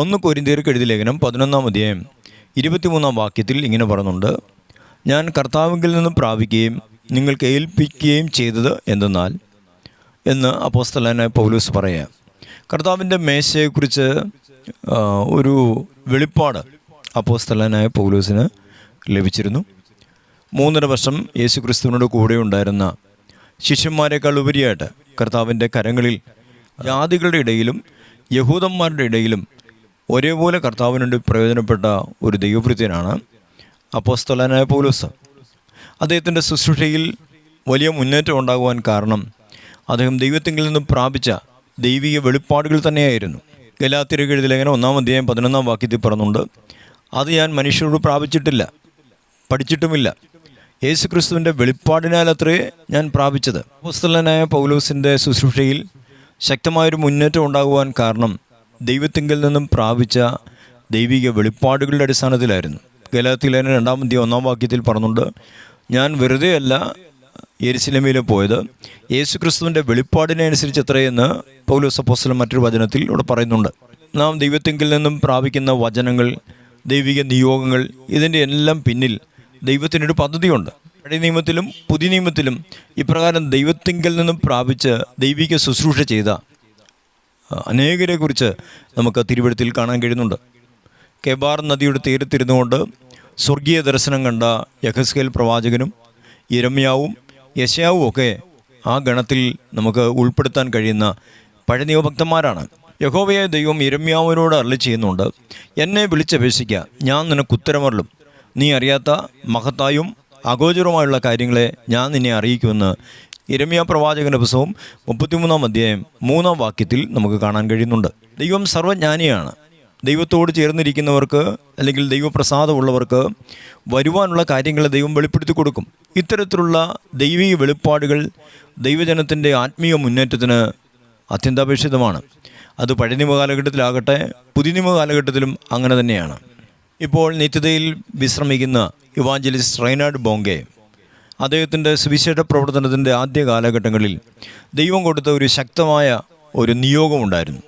ഒന്ന് കൊരിന്തീർക്ക് എഴുതി ലേഖനം പതിനൊന്നാം അധ്യായം ഇരുപത്തിമൂന്നാം വാക്യത്തിൽ ഇങ്ങനെ പറഞ്ഞുണ്ട് ഞാൻ കർത്താവിങ്കിൽ നിന്ന് പ്രാപിക്കുകയും നിങ്ങൾക്ക് ഏൽപ്പിക്കുകയും ചെയ്തത് എന്തെന്നാൽ എന്ന് അപ്പോസ്തലനായ പൗലൂസ് പറയുക. കർത്താവിന്റെ മേശയെക്കുറിച്ച് ഒരു വെളിപ്പാട് അപ്പോസ്തലനായ പൗലൂസിന് ലഭിച്ചിരുന്നു. മൂന്നര വർഷം യേശു ക്രിസ്തുവിനോട് കൂടെ ഉണ്ടായിരുന്ന ശിഷ്യന്മാരെക്കാൾ ഉപരിയായിട്ട് കർത്താവിന്റെ കരങ്ങളിൽ ജാതികളുടെ ഇടയിലും യഹൂദന്മാരുടെ ഇടയിലും ഒരേപോലെ കർത്താവിനുണ്ട് പ്രയോജനപ്പെട്ട ഒരു ദൈവഭൃത്യനാണ് അപ്പോസ്തലനായ പൗലോസ്. അദ്ദേഹത്തിന്റെ ശുശ്രൂഷയിൽ വലിയ മുന്നേറ്റം ഉണ്ടാകുവാൻ കാരണം അദ്ദേഹം ദൈവത്തിങ്കിൽ നിന്നും പ്രാപിച്ച ദൈവിക വെളിപ്പാടുകൾ തന്നെയായിരുന്നു. ഗലാത്തിരക്ക് എഴുതി ലേഖനം ഒന്നാം അധ്യായം പതിനൊന്നാം വാക്യത്തിൽ പറഞ്ഞുണ്ട് അത് ഞാൻ മനുഷ്യരോട് പ്രാപിച്ചിട്ടില്ല പഠിച്ചിട്ടുമില്ല. യേശു ക്രിസ്തുവിന്റെ വെളിപ്പാടിനാൽ ഞാൻ പ്രാപിച്ചത്. അപ്പോസ്തലനായ പൗലോസിന്റെ ശുശ്രൂഷയിൽ ശക്തമായൊരു മുന്നേറ്റം ഉണ്ടാകുവാൻ കാരണം ദൈവത്തിങ്കിൽ നിന്നും പ്രാപിച്ച ദൈവിക വെളിപ്പാടുകളുടെ അടിസ്ഥാനത്തിലായിരുന്നു. ഗലാത്തിലേന രണ്ടാം തീയതി ഒന്നാം വാക്യത്തിൽ പറഞ്ഞുണ്ട് ഞാൻ വെറുതെയല്ല യെരുസലേമിൽ പോയത്. യേശു ക്രിസ്തുവിന്റെ വെളിപ്പാടിനെ അനുസരിച്ച് എത്രയെന്ന് പൗലോസ് അപ്പോസ്തലൻ മറ്റൊരു വചനത്തിൽ ഇവിടെ പറയുന്നുണ്ട്. നാം ദൈവത്തിങ്കിൽ നിന്നും പ്രാപിക്കുന്ന വചനങ്ങൾ ദൈവിക നിയോഗങ്ങൾ ഇതിന്റെ എല്ലാം പിന്നിൽ ദൈവത്തിനൊരു പദ്ധതിയുണ്ട്. പഴയ നിയമത്തിലും പുതിയ നിയമത്തിലും ഇപ്രകാരം ദൈവത്തിങ്കിൽ നിന്നും പ്രാപിച്ച് ദൈവിക ശുശ്രൂഷ ചെയ്ത അനേകരെ കുറിച്ച് നമുക്ക് തിരുവഴുത്തിൽ കാണാൻ കഴിയുന്നുണ്ട്. കെബാർ നദിയുടെ തീരത്തിരുന്നുകൊണ്ട് സ്വർഗീയ ദർശനം കണ്ട യഹസ്കേൽ പ്രവാചകനും ഇരമ്യാവും യശയാവും ഒക്കെ ആ ഗണത്തിൽ നമുക്ക് ഉൾപ്പെടുത്താൻ കഴിയുന്ന പഴയ നിയമഭക്തന്മാരാണ്. യഹോവയായ ദൈവം ഇരമ്യാവിനോട് അരളി ചെയ്യുന്നുണ്ട് എന്നെ വിളിച്ചപേക്ഷിക്കുക ഞാൻ നിനക്ക് ഉത്തരമരളും. നീ അറിയാത്ത മഹത്തായും അഗോചരവുമായുള്ള കാര്യങ്ങളെ ഞാൻ നിന്നെ അറിയിക്കുമെന്ന് ഇരമ്യ പ്രവാചകന്റെ പുസ്തകം മുപ്പത്തിമൂന്നാം അധ്യായം മൂന്നാം വാക്യത്തിൽ നമുക്ക് കാണാൻ കഴിയുന്നുണ്ട്. ദൈവം സർവജ്ഞാനിയാണ്. ദൈവത്തോട് ചേർന്നിരിക്കുന്നവർക്ക് അല്ലെങ്കിൽ ദൈവപ്രസാദമുള്ളവർക്ക് വരുവാനുള്ള കാര്യങ്ങൾ ദൈവം വെളിപ്പെടുത്തി കൊടുക്കും. ഇത്തരത്തിലുള്ള ദൈവീയ വെളിപ്പാടുകൾ ദൈവജനത്തിന്റെ ആത്മീയ മുന്നേറ്റത്തിന് അത്യന്താപേക്ഷിതമാണ്. അത് പഴയ നിയമ കാലഘട്ടത്തിലാകട്ടെ പുതിയ കാലഘട്ടത്തിലും അങ്ങനെ തന്നെയാണ്. ഇപ്പോൾ നിത്യതയിൽ വിശ്രമിക്കുന്ന ഇവാഞ്ചലിസ്റ്റ് റൈനാഡ് ബോങ്കെ അദ്ദേഹത്തിന്റെ സുവിശേഷ പ്രവർത്തനത്തിന്റെ ആദ്യ കാലഘട്ടങ്ങളിൽ ദൈവം കൊടുത്ത ഒരു ശക്തമായ ഒരു നിയോഗമുണ്ടായിരുന്നു.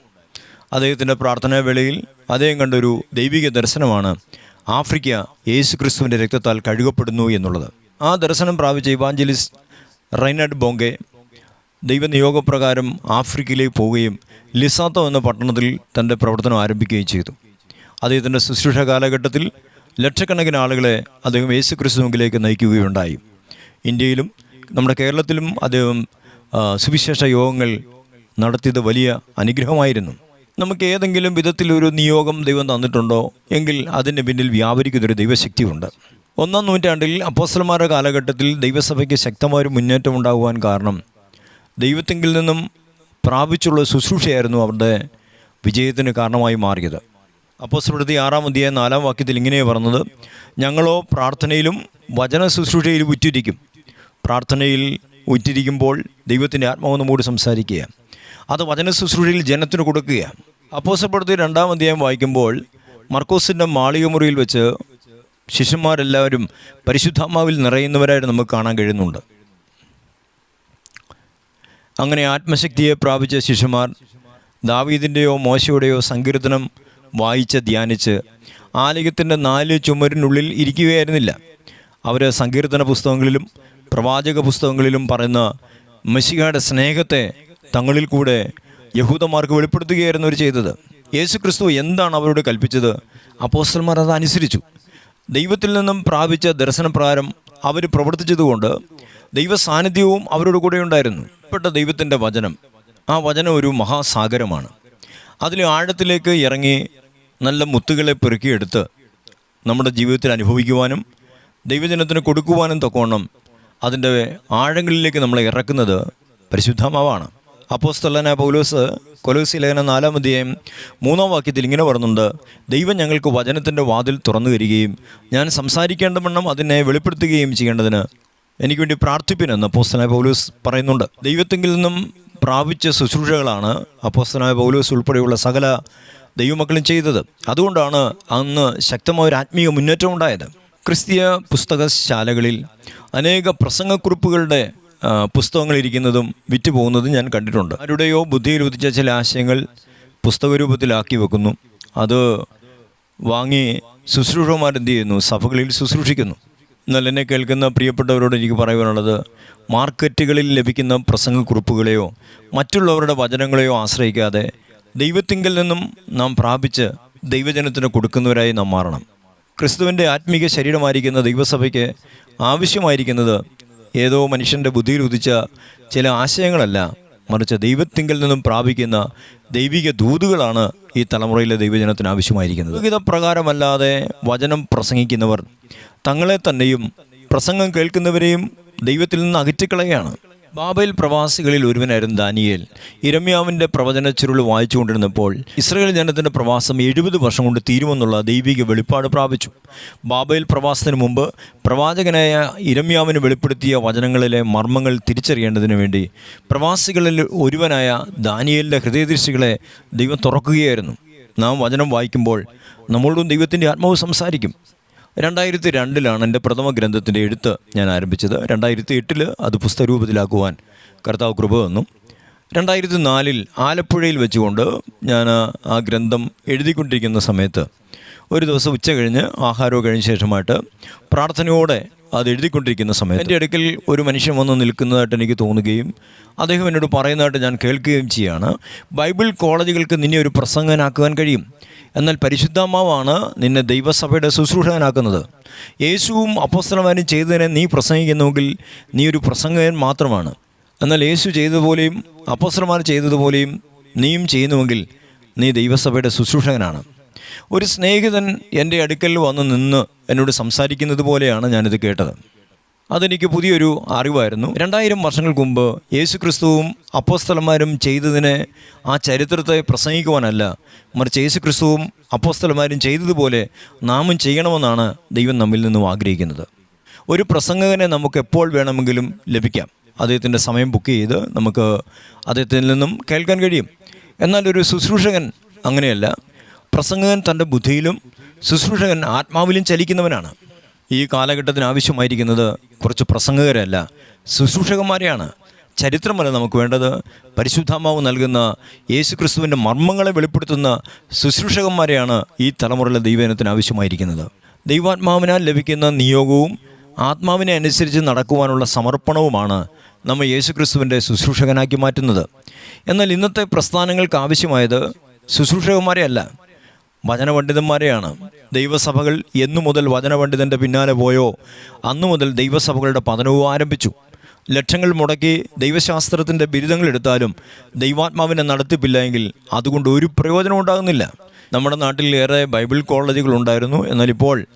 അദ്ദേഹത്തിന്റെ പ്രാർത്ഥനാ വേളയിൽ അദ്ദേഹം കണ്ടൊരു ദൈവിക ദർശനമാണ് ആഫ്രിക്ക യേശു ക്രിസ്തുവിന്റെ രക്തത്താൽ കഴുകപ്പെടുന്നു എന്നുള്ളത്. ആ ദർശനം പ്രാപിച്ച ഇവാഞ്ചലിസ്റ്റ് റൈനാഡ് ബോങ്കെ ദൈവനിയോഗപ്രകാരം ആഫ്രിക്കയിലേക്ക് പോവുകയും ലിസാത്തോ എന്ന പട്ടണത്തിൽ തന്റെ പ്രവർത്തനം ആരംഭിക്കുകയും ചെയ്തു. അദ്ദേഹത്തിന്റെ ശുശ്രൂഷ കാലഘട്ടത്തിൽ ലക്ഷക്കണക്കിന് ആളുകളെ അദ്ദേഹം യേശു ക്രിസ്തുവിലേക്ക് നയിക്കുകയുണ്ടായി. ഇന്ത്യയിലും നമ്മുടെ കേരളത്തിലും അദ്ദേഹം സുവിശേഷ യോഗങ്ങൾ നടത്തിയത് വലിയ അനുഗ്രഹമായിരുന്നു. നമുക്ക് ഏതെങ്കിലും വിധത്തിലൊരു നിയോഗം ദൈവം തന്നിട്ടുണ്ടോ? എങ്കിൽ അതിന് പിന്നിൽ വ്യാപരിക്കുന്നൊരു ദൈവശക്തിയുണ്ട്. ഒന്നാം നൂറ്റാണ്ടിൽ അപ്പോസ്റ്റലന്മാരുടെ കാലഘട്ടത്തിൽ ദൈവസഭയ്ക്ക് ശക്തമായൊരു മുന്നേറ്റം ഉണ്ടാകുവാൻ കാരണം ദൈവത്തെങ്കിൽ നിന്നും പ്രാപിച്ചുള്ള ശുശ്രൂഷയായിരുന്നു അവരുടെ വിജയത്തിന് കാരണമായി മാറിയത്. അപ്പോസ്തലപ്രവൃത്തി ആറാം അധ്യായം നാലാം വാക്യത്തിൽ ഇങ്ങനെയാണ് പറഞ്ഞത് ഞങ്ങളോ പ്രാർത്ഥനയിലും വചന ശുശ്രൂഷയിലും ഉറ്റിരിക്കും. പ്രാർത്ഥനയിൽ ഉറ്റിരിക്കുമ്പോൾ ദൈവത്തിന്റെ ആത്മാവ് നമ്മോട് സംസാരിക്കുക. അത് വചന ശുശ്രൂഷയിൽ ജനത്തിന് കൊടുക്കുക. അപ്പോസപ്പെടുത്തി രണ്ടാം അധ്യായം വായിക്കുമ്പോൾ മർക്കോസിന്റെ മാളികമുറിയിൽ വെച്ച് ശിഷ്യന്മാരെല്ലാവരും പരിശുദ്ധാത്മാവിൽ നിറയുന്നവരായിട്ട് നമുക്ക് കാണാൻ കഴിയുന്നുണ്ട്. അങ്ങനെ ആത്മശക്തിയെ പ്രാപിച്ച ശിഷ്യന്മാർ ദാവീദിന്റെയോ മോശയുടെയോ സങ്കീർത്തനം വായിച്ച് ധ്യാനിച്ച് ആലയത്തിന്റെ നാല് ചുമരിനുള്ളിൽ ഇരിക്കുകയായിരുന്നില്ല. അവർ സങ്കീർത്തന പുസ്തകങ്ങളിലും പ്രവാചക പുസ്തകങ്ങളിലും പറയുന്ന മെസ്സിഹയുടെ സ്നേഹത്തെ തങ്ങളിൽ കൂടെ യഹൂദന്മാർക്ക് വെളിപ്പെടുത്തുകയായിരുന്നു അവർ ചെയ്തത്. യേശു ക്രിസ്തു എന്താണ് അവരോട് കൽപ്പിച്ചത്? അപ്പോസ്റ്റന്മാർ അത് അനുസരിച്ചു. ദൈവത്തിൽ നിന്നും പ്രാപിച്ച ദർശനപ്രകാരം അവർ പ്രവർത്തിച്ചതുകൊണ്ട് ദൈവ സാന്നിധ്യവും അവരോട് കൂടെ ഉണ്ടായിരുന്നു. പെട്ട ദൈവത്തിന്റെ വചനം. ആ വചനം ഒരു മഹാസാഗരമാണ്. അതിൽ ആഴത്തിലേക്ക് ഇറങ്ങി നല്ല മുത്തുകളെ പെറുക്കിയെടുത്ത് നമ്മുടെ ജീവിതത്തിൽ അനുഭവിക്കുവാനും ദൈവജനത്തിന് കൊടുക്കുവാനും തക്കവണ്ണം അതിന്റെ ആഴങ്ങളിലേക്ക് നമ്മൾ ഇറക്കുന്നത് പരിശുദ്ധമാവാണ് അപ്പോസ്തലനായ പൗലോസ് കൊലോസി ലേഖനം നാലാം അധ്യായം മൂന്നാം വാക്യത്തിൽ ഇങ്ങനെ പറഞ്ഞുണ്ട് ദൈവം ഞങ്ങൾക്ക് വചനത്തിന്റെ വാതിൽ തുറന്നു തരികയും ഞാൻ സംസാരിക്കേണ്ടവണ്ണം അതിനെ വെളിപ്പെടുത്തുകയും ചെയ്യേണ്ടതിന് എനിക്ക് വേണ്ടി പ്രാർത്ഥിപ്പിനെന്ന് അപ്പോസ്തനായ പൗലോസ് പറയുന്നുണ്ട്. ദൈവത്തെങ്കിൽ നിന്നും പ്രാപിച്ച ശുശ്രൂഷകളാണ് അപ്പോസ്തനായ പൗലോസ് ഉൾപ്പെടെയുള്ള സകല ദൈവമക്കളും ചെയ്തത്. അതുകൊണ്ടാണ് അന്ന് ശക്തമായ ഒരു ആത്മീയ മുന്നേറ്റം ഉണ്ടായത്. ക്രിസ്തീയ പുസ്തകശാലകളിൽ അനേക പ്രസംഗക്കുറിപ്പുകളുടെ പുസ്തകങ്ങൾ ഇരിക്കുന്നതും വിറ്റ് പോകുന്നതും ഞാൻ കണ്ടിട്ടുണ്ട്. ആരുടെയോ ബുദ്ധിയിൽ ഉദിച്ച ചില ആശയങ്ങൾ പുസ്തക രൂപത്തിലാക്കി വെക്കുന്നു. അത് വാങ്ങി ശുശ്രൂഷമാർ എന്ത് ചെയ്യുന്നു? സഭകളിൽ ശുശ്രൂഷിക്കുന്നു. എന്നാൽ എന്നെ കേൾക്കുന്ന പ്രിയപ്പെട്ടവരോട് എനിക്ക് പറയുവാനുള്ളത് മാർക്കറ്റുകളിൽ ലഭിക്കുന്ന പ്രസംഗക്കുറിപ്പുകളെയോ മറ്റുള്ളവരുടെ വചനങ്ങളെയോ ആശ്രയിക്കാതെ ദൈവത്തിങ്കിൽ നിന്നും നാം പ്രാപിച്ച് ദൈവജനത്തിന് കൊടുക്കുന്നവരായി നാം മാറണം. ക്രിസ്തുവിന്റെ ആത്മീക ശരീരമായിരിക്കുന്ന ദൈവസഭയ്ക്ക് ആവശ്യമായിരിക്കുന്നത് ഏതോ മനുഷ്യന്റെ ബുദ്ധിയിൽ ഉദിച്ച ചില ആശയങ്ങളല്ല. മറിച്ച് ദൈവത്തിങ്കിൽ നിന്നും പ്രാപിക്കുന്ന ദൈവിക ദൂതുകളാണ് ഈ തലമുറയിലെ ദൈവജനത്തിന് ആവശ്യമായിരിക്കുന്നത്. ഗീത പ്രകാരമല്ലാതെ വചനം പ്രസംഗിക്കുന്നവർ തങ്ങളെ തന്നെയും പ്രസംഗം കേൾക്കുന്നവരെയും ദൈവത്തിൽ നിന്ന് അകറ്റിക്കളയാണ് ബാബേൽ പ്രവാസികളിൽ ഒരുവനായിരുന്നു ദാനിയേൽ. ഇരമ്യാവിന്റെ പ്രവചന ചുരുൾ വായിച്ചുകൊണ്ടിരുന്നപ്പോൾ ഇസ്രയേൽ ജനത്തിന്റെ പ്രവാസം എഴുപത് വർഷം കൊണ്ട് തീരുമെന്നുള്ള ദൈവിക വെളിപ്പാട് പ്രാപിച്ചു. ബാബേൽ പ്രവാസത്തിന് മുമ്പ് പ്രവാചകനായ ഇരമ്യാവിന് വെളിപ്പെടുത്തിയ വചനങ്ങളിലെ മർമ്മങ്ങൾ തിരിച്ചറിയേണ്ടതിന് വേണ്ടി പ്രവാസികളിൽ ഒരുവനായ ദാനിയേലിന്റെ ഹൃദയദൃഷ്ടികളെ ദൈവം തുറക്കുകയായിരുന്നു. നാം വചനം വായിക്കുമ്പോൾ നമ്മളോടും ദൈവത്തിന്റെ ആത്മാവ് സംസാരിക്കും. രണ്ടായിരത്തി രണ്ടിലാണ് എന്റെ പ്രഥമ ഗ്രന്ഥത്തിന്റെ എഴുത്ത് ഞാൻ ആരംഭിച്ചത്. രണ്ടായിരത്തി എട്ടിൽ അത് പുസ്തകരൂപത്തിലാക്കുവാൻ കർത്താവ് കൃപ തന്നു. രണ്ടായിരത്തി നാലിൽ ആലപ്പുഴയിൽ വെച്ചുകൊണ്ട് ഞാൻ ആ ഗ്രന്ഥം എഴുതിക്കൊണ്ടിരിക്കുന്ന സമയത്ത് ഒരു ദിവസം ഉച്ച കഴിഞ്ഞ് ആഹാരവും കഴിഞ്ഞ ശേഷമായിട്ട് പ്രാർത്ഥനയോടെ അത് എഴുതിക്കൊണ്ടിരിക്കുന്ന സമയത്ത് എന്റെ ഇടയ്ക്കിൽ ഒരു മനുഷ്യൻ വന്ന് നിൽക്കുന്നതായിട്ട് എനിക്ക് തോന്നുകയും അദ്ദേഹം എന്നോട് പറയുന്നതായിട്ട് ഞാൻ കേൾക്കുകയും ചെയ്യുകയാണ് ബൈബിൾ കോളേജുകൾക്ക് നിന്നെ ഒരു പ്രസംഗനാക്കുവാൻ കഴിയും. എന്നാൽ പരിശുദ്ധാമാവാണ് നിന്നെ ദൈവസഭയുടെ ശുശ്രൂഷകനാക്കുന്നത്. യേശുവും അപ്പോസ്തലന്മാരും ചെയ്തതിനെ നീ പ്രസംഗിക്കുന്നുവെങ്കിൽ നീ ഒരു പ്രസംഗകൻ മാത്രമാണ്. എന്നാൽ യേശു ചെയ്തതുപോലെയും അപ്പസ്തലമാർ ചെയ്തതുപോലെയും നീയും ചെയ്യുന്നുവെങ്കിൽ നീ ദൈവസഭയുടെ ശുശ്രൂഷകനാണ്. ഒരു സ്നേഹിതൻ എന്റെ അടുക്കൽ വന്ന് നിന്ന് എന്നോട് സംസാരിക്കുന്നത് പോലെയാണ് ഞാനിത് കേട്ടത്. അതെനിക്ക് പുതിയൊരു അറിവായിരുന്നു. രണ്ടായിരം വർഷങ്ങൾക്ക് മുമ്പ് യേശു ക്രിസ്തുവും അപ്പോസ്തലന്മാരും ചെയ്തതിനെ ആ ചരിത്രത്തെ പ്രസംഗിക്കുവാനല്ല മറിച്ച് യേശു ക്രിസ്തുവും അപ്പോസ്തലന്മാരും ചെയ്തതുപോലെ നാമും ചെയ്യണമെന്നാണ് ദൈവം നമ്മിൽ നിന്നും ആഗ്രഹിക്കുന്നത്. ഒരു പ്രസംഗകനെ നമുക്ക് എപ്പോൾ വേണമെങ്കിലും ലഭിക്കാം. അദ്ദേഹത്തിന്റെ സമയം ബുക്ക് ചെയ്ത് നമുക്ക് അദ്ദേഹത്തിൽ നിന്നും കേൾക്കാൻ കഴിയും. എന്നാൽ ഒരു ശുശ്രൂഷകൻ അങ്ങനെയല്ല. പ്രസംഗകൻ തന്റെ ബുദ്ധിയിലും ശുശ്രൂഷകൻ ആത്മാവിലും ചലിക്കുന്നവനാണ്. ഈ കാലഘട്ടത്തിന് ആവശ്യമായിരിക്കുന്നത് കുറച്ച് പ്രസംഗകരല്ല ശുശ്രൂഷകന്മാരെയാണ്. ചരിത്രമല്ല നമുക്ക് വേണ്ടത്. പരിശുദ്ധാമാവ് നൽകുന്ന യേശു ക്രിസ്തുവിന്റെ മർമ്മങ്ങളെ വെളിപ്പെടുത്തുന്ന ശുശ്രൂഷകന്മാരെയാണ് ഈ തലമുറയിലെ ദൈവജനത്തിന് ആവശ്യമായിരിക്കുന്നത്. ദൈവാത്മാവിനാൽ ലഭിക്കുന്ന നിയോഗവും ആത്മാവിനെ അനുസരിച്ച് നടക്കുവാനുള്ള സമർപ്പണവുമാണ് നമ്മൾ യേശു ക്രിസ്തുവിന്റെ ശുശ്രൂഷകനാക്കി മാറ്റുന്നത്. എന്നാൽ ഇന്നത്തെ പ്രസ്ഥാനങ്ങൾക്ക് ആവശ്യമായത് ശുശ്രൂഷകന്മാരെ അല്ല. വചനപണ്ഡിതന്മാരെയാണ്. ദൈവസഭകൾ എന്നു മുതൽ വചനപണ്ഡിതന്റെ പിന്നാലെ പോയോ അന്നു മുതൽ ദൈവസഭകളുടെ പതനവും ആരംഭിച്ചു. ലക്ഷങ്ങൾ മുടക്കി ദൈവശാസ്ത്രത്തിന്റെ ബിരുദങ്ങൾ എടുത്താലും ദൈവാത്മാവിനെ നടത്തിപ്പില്ല എങ്കിൽ അതുകൊണ്ട് ഒരു പ്രയോജനം ഉണ്ടാകുന്നില്ല. നമ്മുടെ നാട്ടിൽ ഏറെ ബൈബിൾ കോളേജുകൾ ഉണ്ടായിരുന്നു. എന്നാൽ ഇപ്പോൾ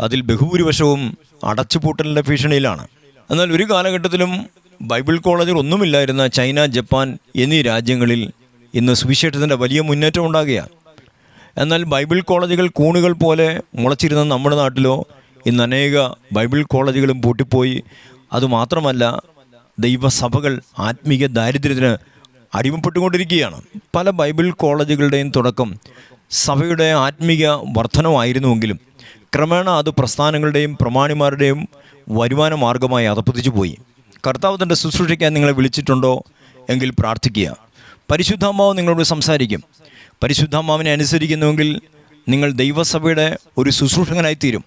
അതിൽ ബഹുഭൂരിവശവും അടച്ചുപൂട്ടലിന്റെ ഭീഷണിയിലാണ്. എന്നാൽ ഒരു കാലഘട്ടത്തിലും ബൈബിൾ കോളേജുകൾ ഒന്നുമില്ലായിരുന്ന ചൈന ജപ്പാൻ എന്നീ രാജ്യങ്ങളിൽ ഇന്ന് സുവിശേഷത്തിന്റെ വലിയ മുന്നേറ്റം ഉണ്ടാകുകയാണ്. എന്നാൽ ബൈബിൾ കോളേജുകൾ കൂണുകൾ പോലെ മുളച്ചിരുന്ന നമ്മുടെ നാട്ടിലോ ഇന്ന് അനേക ബൈബിൾ കോളേജുകളും പൂട്ടിപ്പോയി. അതുമാത്രമല്ല ദൈവസഭകൾ ആത്മീയ ദാരിദ്ര്യത്തിന് അടിമപ്പെട്ടുകൊണ്ടിരിക്കുകയാണ്. പല ബൈബിൾ കോളേജുകളുടെയും തുടക്കം സഭയുടെ ആത്മീയ വർധനമായിരുന്നുവെങ്കിലും ക്രമേണ അത് പ്രസ്ഥാനങ്ങളുടെയും പ്രമാണിമാരുടെയും വരുമാന മാർഗമായി അതപ്പതിച്ചു പോയി കർത്താവ് തന്റെ ശുശ്രൂഷിക്കാൻ നിങ്ങളെ വിളിച്ചിട്ടുണ്ടോ? എങ്കിൽ പ്രാർത്ഥിക്കുക. പരിശുദ്ധാമാവ് നിങ്ങളോട് സംസാരിക്കും. പരിശുദ്ധാത്മാവിനെ അനുസരിക്കുന്നുവെങ്കിൽ നിങ്ങൾ ദൈവസഭയുടെ ഒരു ശുശ്രൂഷകനായിത്തീരും.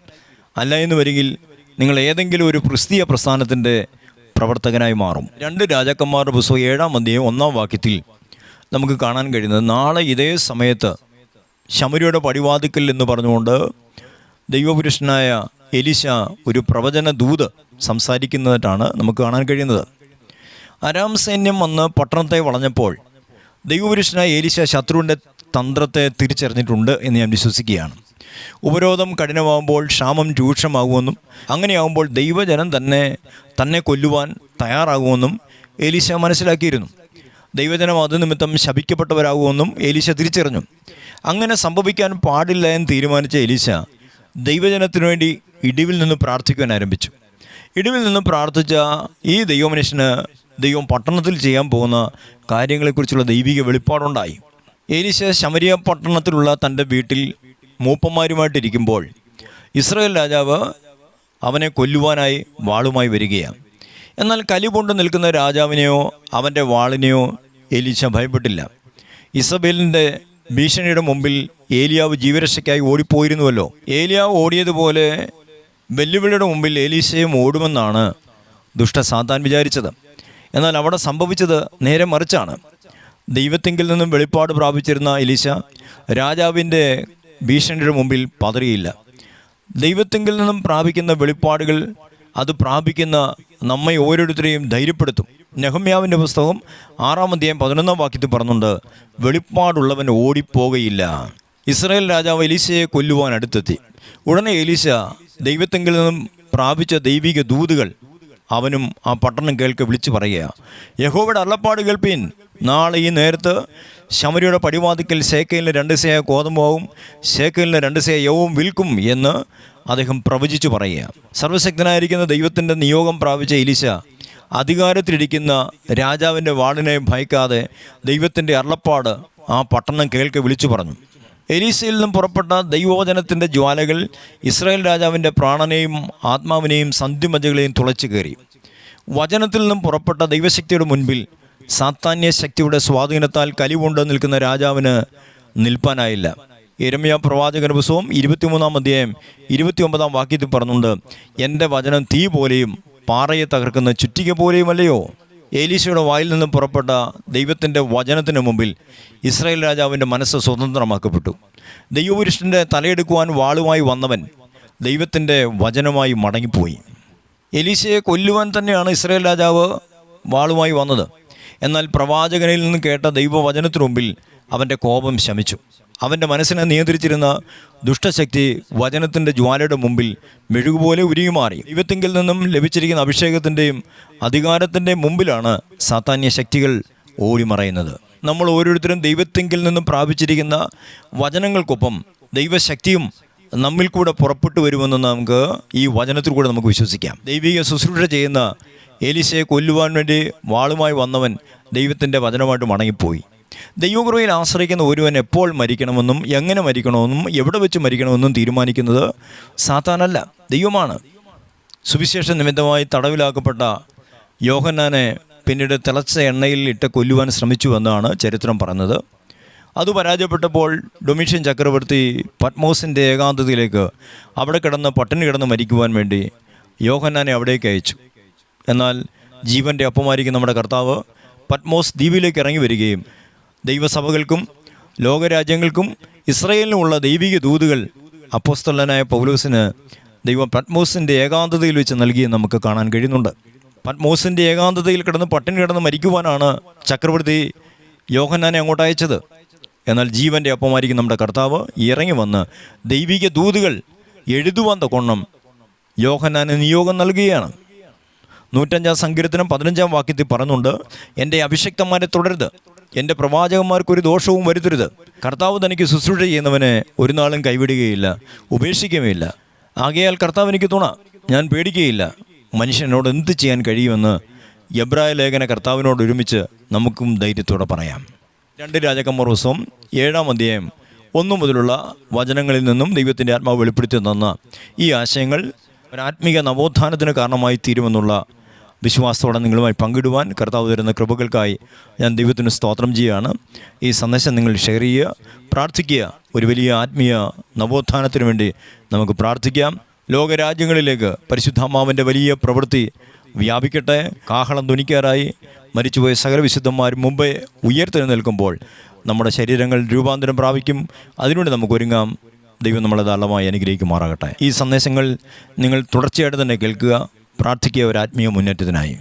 അല്ല എന്ന് വരികിൽ നിങ്ങൾ ഏതെങ്കിലും ഒരു ക്രിസ്തീയ പ്രസ്ഥാനത്തിന്റെ പ്രവർത്തകനായി മാറും. രണ്ട് രാജാക്കന്മാരുടെ പുസ്തകം ഏഴാം അധ്യായം ഒന്നാം വാക്യത്തിൽ നമുക്ക് കാണാൻ കഴിയുന്നത് നാളെ ഇതേ സമയത്ത് ശമരിയുടെ പടിവാതിക്കൽ എന്ന് പറഞ്ഞുകൊണ്ട് ദൈവപുരുഷനായ എലിശ ഒരു പ്രവചന ദൂത് സംസാരിക്കുന്നതായിട്ടാണ് നമുക്ക് കാണാൻ കഴിയുന്നത്. അരാം സൈന്യം വന്ന് പട്ടണത്തെ വളഞ്ഞപ്പോൾ ദൈവപുരുഷനായ എലിശ ശത്രുവിന്റെ തന്ത്രത്തെ തിരിച്ചറിഞ്ഞിട്ടുണ്ട് എന്ന് ഞാൻ വിശ്വസിക്കുകയാണ്. ഉപരോധം കഠിനമാകുമ്പോൾ ക്ഷാമം രൂക്ഷമാകുമെന്നും അങ്ങനെയാകുമ്പോൾ ദൈവജനം തന്നെ തന്നെ കൊല്ലുവാൻ തയ്യാറാകുമെന്നും ഏലീശ മനസ്സിലാക്കിയിരുന്നു. ദൈവജനം അത് നിമിത്തം ശപിക്കപ്പെട്ടവരാകുമെന്നും ഏലീശ തിരിച്ചറിഞ്ഞു. അങ്ങനെ സംഭവിക്കാൻ പാടില്ല എന്ന് തീരുമാനിച്ച ഏലീശ ദൈവജനത്തിനു വേണ്ടി ഇടിവിൽ നിന്ന് പ്രാർത്ഥിക്കുവാൻ ആരംഭിച്ചു. ഇടിവിൽ നിന്ന് പ്രാർത്ഥിച്ച ഈ ദൈവമനുഷ്യന് ദൈവം പട്ടണത്തിൽ ചെയ്യാൻ പോകുന്ന കാര്യങ്ങളെക്കുറിച്ചുള്ള ദൈവിക വെളിപ്പാടുണ്ടായി. ഏലീശ ശമരിയ പട്ടണത്തിലുള്ള തന്റെ വീട്ടിൽ മൂപ്പന്മാരുമായിട്ടിരിക്കുമ്പോൾ ഇസ്രായേൽ രാജാവ് അവനെ കൊല്ലുവാനായി വാളുമായി വരികയാണ്. എന്നാൽ കലി കൊണ്ട് നിൽക്കുന്ന രാജാവിനെയോ അവന്റെ വാളിനെയോ എലീശ ഭയപ്പെട്ടില്ല. ഇസബേലിന്റെ ഭീഷണിയുടെ മുമ്പിൽ ഏലിയാവ് ജീവരക്ഷയ്ക്കായി ഓടിപ്പോയിരുന്നുവല്ലോ. ഏലിയാവ് ഓടിയതുപോലെ വെല്ലുവിളിയുടെ മുമ്പിൽ ഏലീശയും ഓടുമെന്നാണ് ദുഷ്ട സാത്താൻ വിചാരിച്ചത്. എന്നാൽ അവിടെ സംഭവിച്ചത് നേരെ മറിച്ചാണ്. ദൈവത്തിങ്കിൽ നിന്നും വെളിപ്പാട് പ്രാപിച്ചിരുന്ന എലീശ രാജാവിന്റെ ഭീഷണിയുടെ മുമ്പിൽ പതറിയില്ല. ദൈവത്തിങ്കിൽ നിന്നും പ്രാപിക്കുന്ന വെളിപ്പാടുകൾ അത് പ്രാപിക്കുന്ന നമ്മെ ഓരോരുത്തരെയും ധൈര്യപ്പെടുത്തും. നെഹമ്യാവിന്റെ പുസ്തകം ആറാം അധ്യായം പതിനൊന്നാം വാക്യത്തിൽ പറഞ്ഞുണ്ട് വെളിപ്പാടുള്ളവൻ ഓടിപ്പോകയില്ല. ഇസ്രായേൽ രാജാവ് എലീശയെ കൊല്ലുവാൻ അടുത്തെത്തി. ഉടനെ എലീശ ദൈവത്തെങ്കിൽ നിന്നും പ്രാപിച്ച ദൈവിക ദൂതുകൾ അവനും ആ പട്ടണം കേൾക്കെ വിളിച്ചു പറയുക. യഹോവയുടെ അള്ളപ്പാട് കേൾപ്പീൻ. നാളെ ഈ നേരത്ത് ശമരിയുടെ പടിവാതിക്കൽ ശേക്കയിലെ രണ്ട് സേ കോതമ്പാവും ശേക്കയിലെ രണ്ട് സേ യവും വിൽക്കും എന്ന് അദ്ദേഹം പ്രവചിച്ചു പറയുക. സർവശക്തനായിരിക്കുന്ന ദൈവത്തിന്റെ നിയോഗം പ്രാപിച്ച ഇലിശ അധികാരത്തിലിരിക്കുന്ന രാജാവിന്റെ വാളിനെ ഭയക്കാതെ ദൈവത്തിന്റെ അള്ളപ്പാട് ആ പട്ടണം കേൾക്കെ വിളിച്ചു പറഞ്ഞു. എലീസയിൽ നിന്നും പുറപ്പെട്ട ദൈവോചനത്തിന്റെ ജ്വാലകൾ ഇസ്രായേൽ രാജാവിന്റെ പ്രാണനെയും ആത്മാവിനെയും സന്ധിമജകളെയും തുളച്ചു കയറി. വചനത്തിൽ നിന്നും പുറപ്പെട്ട ദൈവശക്തിയുടെ മുൻപിൽ സാത്താന്യ ശക്തിയുടെ സ്വാധീനത്താൽ കലിവുണ്ട് നിൽക്കുന്ന രാജാവിന് നിൽപ്പാനായില്ല. എരമ്യ പ്രവാചകന്റെ പുസ്തകം ഇരുപത്തിമൂന്നാം അധ്യായം ഇരുപത്തിയൊമ്പതാം വാക്യത്തിൽ പറഞ്ഞുണ്ട് എന്റെ വചനം തീ പോലെയും പാറയെ തകർക്കുന്ന ചുറ്റിക പോലെയുമല്ലയോ? ഏലീശയുടെ വായിൽ നിന്നും പുറപ്പെട്ട ദൈവത്തിന്റെ വചനത്തിന് മുമ്പിൽ ഇസ്രായേൽ രാജാവിന്റെ മനസ്സ് സ്വതന്ത്രമാക്കപ്പെട്ടു. ദൈവപുരുഷന്റെ തലയെടുക്കുവാൻ വാളുമായി വന്നവൻ ദൈവത്തിന്റെ വചനമായി മടങ്ങിപ്പോയി. എലീശയെ കൊല്ലുവാൻ തന്നെയാണ് ഇസ്രായേൽ രാജാവ് വാളുമായി വന്നത്. എന്നാൽ പ്രവാചകനിൽ നിന്ന് കേട്ട ദൈവവചനത്തിനു മുമ്പിൽ അവന്റെ കോപം ശമിച്ചു. അവന്റെ മനസ്സിനെ നിയന്ത്രിച്ചിരുന്ന ദുഷ്ടശക്തി വചനത്തിന്റെ ജ്വാലയുടെ മുമ്പിൽ മെഴുകുപോലെ ഉരുകിമാറി. ദൈവത്തിങ്കിൽ നിന്നും ലഭിച്ചിരിക്കുന്ന അഭിഷേകത്തിന്റെയും അധികാരത്തിന്റെയും മുമ്പിലാണ് സാത്താന്യ ശക്തികൾ ഓടിമറയുന്നത്. നമ്മൾ ഓരോരുത്തരും ദൈവത്തെങ്കിൽ നിന്നും പ്രാപിച്ചിരിക്കുന്ന വചനങ്ങൾക്കൊപ്പം ദൈവശക്തിയും നമ്മിൽ കൂടെ പുറപ്പെട്ടു വരുമെന്ന് നമുക്ക് ഈ വചനത്തിൽ കൂടെ നമുക്ക് വിശ്വസിക്കാം. ദൈവിക ശുശ്രൂഷ ചെയ്യുന്ന എലിസയെ കൊല്ലുവാൻ വേണ്ടി വാളുമായി വന്നവൻ ദൈവത്തിന്റെ വചനമായിട്ട് മടങ്ങിപ്പോയി. ദൈവകൃപയിൽ ആശ്രയിക്കുന്ന ഒരുവൻ എപ്പോൾ മരിക്കണമെന്നും എങ്ങനെ മരിക്കണമെന്നും എവിടെ വെച്ച് മരിക്കണമെന്നും തീരുമാനിക്കുന്നത് സാത്താനല്ല ദൈവമാണ്. സുവിശേഷ നിമിത്തമായി തടവിലാക്കപ്പെട്ട യോഹന്നാനെ പിന്നീട് തിളച്ച എണ്ണയിൽ ഇട്ട് കൊല്ലുവാൻ ശ്രമിച്ചു എന്നാണ് ചരിത്രം പറഞ്ഞത്. അത് പരാജയപ്പെട്ടപ്പോൾ ഡൊമീഷ്യൻ ചക്രവർത്തി പത്മോസിന്റെ ഏകാന്തതയിലേക്ക് അവിടെ കിടന്ന് പട്ടിണി കിടന്ന് മരിക്കുവാൻ വേണ്ടി യോഹന്നാനെ അവിടേക്ക് അയച്ചു. എന്നാൽ ജീവന്റെ അപ്പമായിരിക്കും നമ്മുടെ കർത്താവ് പത്മോസ് ദ്വീപിലേക്ക് ഇറങ്ങി വരികയും ദൈവസഭകൾക്കും ലോകരാജ്യങ്ങൾക്കും ഇസ്രയേലിനുമുള്ള ദൈവിക ദൂതുകൾ അപ്പോസ്തലനായ പൗലോസിന് ദൈവം പത്മോസിന്റെ ഏകാന്തതയിൽ വെച്ച് നൽകിയെന്ന് നമുക്ക് കാണാൻ കഴിയുന്നുണ്ട്. പത്മോസിന്റെ ഏകാന്തതയിൽ കിടന്ന് പട്ടിണി കിടന്ന് മരിക്കുവാനാണ് ചക്രവർത്തി യോഹന്നാനെ അങ്ങോട്ട് അയച്ചത്. എന്നാൽ ജീവന്റെ അപ്പമായിരിക്കും നമ്മുടെ കർത്താവ് ഇറങ്ങി വന്ന് ദൈവിക ദൂതുകൾ എഴുതുവാൻ കൊണ്ണം യോഹന്നാന് നിയോഗം നൽകുകയാണ്. നൂറ്റഞ്ചാം സങ്കീർത്തനം പതിനഞ്ചാം വാക്യത്തിൽ പറയുന്നുണ്ട് എന്റെ അഭിഷക്തന്മാരെ തുടരുത് എന്റെ പ്രവാചകന്മാർക്കൊരു ദോഷവും വരുത്തരുത്. കർത്താവ് തനിക്ക് ശുശ്രൂഷ ചെയ്യുന്നവനെ ഒരു നാളും കൈവിടുകയില്ല ഉപേക്ഷിക്കുകയുമില്ല. ആകയാൽ കർത്താവ് എനിക്ക് തുണ ഞാൻ പേടിക്കുകയില്ല. മനുഷ്യനോട് എന്ത് ചെയ്യാൻ കഴിയുമെന്ന് എബ്രായ ലേഖന കർത്താവിനോട് ഒരുമിച്ച് നമുക്കും ധൈര്യത്തോടെ പറയാം. രണ്ട് രാജകന്മാർ ദിവസം ഏഴാം അധ്യായം ഒന്നു മുതലുള്ള വചനങ്ങളിൽ നിന്നും ദൈവത്തിന്റെ ആത്മാവ് വെളിപ്പെടുത്തി തന്ന ഈ ആശയങ്ങൾ ഒരാത്മീക നവോത്ഥാനത്തിന് കാരണമായി തീരുമെന്നുള്ള വിശ്വാസത്തോടെ നിങ്ങളുമായി പങ്കിടുവാൻ കർത്താവ് തരുന്ന കൃപകൾക്കായി ഞാൻ ദൈവത്തിന് സ്തോത്രം ചെയ്യുകയാണ്. ഈ സന്ദേശം നിങ്ങൾ ഷെയർ ചെയ്യുക പ്രാർത്ഥിക്കുക. ഒരു വലിയ ആത്മീയ നവോത്ഥാനത്തിന് വേണ്ടി നമുക്ക് പ്രാർത്ഥിക്കാം. ലോകരാജ്യങ്ങളിലേക്ക് പരിശുദ്ധാമാവിന്റെ വലിയ പ്രവൃത്തി വ്യാപിക്കട്ടെ. കാഹളം ധ്വനിക്കാറായി മരിച്ചുപോയ സകല വിശുദ്ധന്മാർ മുമ്പേ ഉയർത്തെഴുന്നേൽക്കുമ്പോൾ നമ്മുടെ ശരീരങ്ങൾ രൂപാന്തരം പ്രാപിക്കും. അതിനുവേണ്ടി നമുക്ക് ഒരുങ്ങാം. ദൈവം നമ്മളെ ധാരാളമായി അനുഗ്രഹിക്കുമാറാകട്ടെ. ഈ സന്ദേശങ്ങൾ നിങ്ങൾ തുടർച്ചയായിട്ട് തന്നെ കേൾക്കുക. പ്രാർത്ഥിക്കുക. ഒരു ആത്മീയ മുന്നേറ്റത്തിനായി.